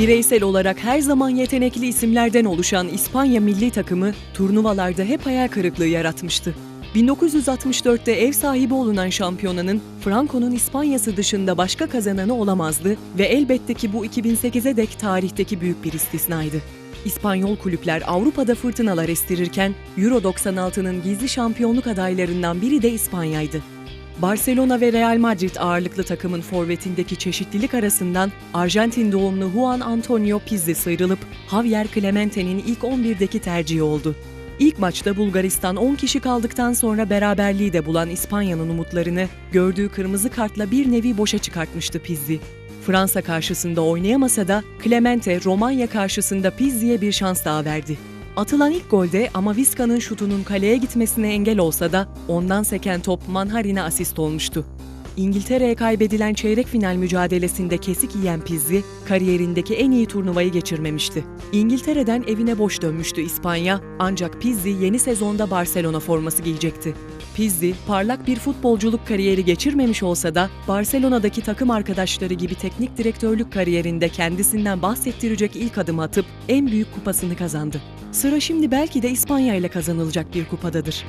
Bireysel olarak her zaman yetenekli isimlerden oluşan İspanya milli takımı turnuvalarda hep hayal kırıklığı yaratmıştı. 1964'te ev sahibi olunan şampiyonanın Franco'nun İspanya'sı dışında başka kazananı olamazdı ve elbette ki bu 2008'e dek tarihteki büyük bir istisnaydı. İspanyol kulüpler Avrupa'da fırtınalar estirirken Euro 96'nın gizli şampiyonluk adaylarından biri de İspanya'ydı. Barcelona ve Real Madrid ağırlıklı takımın forvetindeki çeşitlilik arasından Arjantin doğumlu Juan Antonio Pizzi sıyrılıp Javier Clemente'nin ilk 11'deki tercihi oldu. İlk maçta Bulgaristan 10 kişi kaldıktan sonra beraberliği de bulan İspanya'nın umutlarını gördüğü kırmızı kartla bir nevi boşa çıkartmıştı Pizzi. Fransa karşısında oynayamasa da Clemente Romanya karşısında Pizzi'ye bir şans daha verdi. Atılan ilk golde Amaviska'nın şutunun kaleye gitmesine engel olsa da ondan seken top Manharin'e asist olmuştu. İngiltere'ye kaybedilen çeyrek final mücadelesinde kesik yiyen Pizzi, kariyerindeki en iyi turnuvayı geçirmemişti. İngiltere'den evine boş dönmüştü İspanya, ancak Pizzi yeni sezonda Barcelona forması giyecekti. Pizzi, parlak bir futbolculuk kariyeri geçirmemiş olsa da Barcelona'daki takım arkadaşları gibi teknik direktörlük kariyerinde kendisinden bahsettirecek ilk adımı atıp en büyük kupasını kazandı. Sıra şimdi belki de İspanya ile kazanılacak bir kupadadır.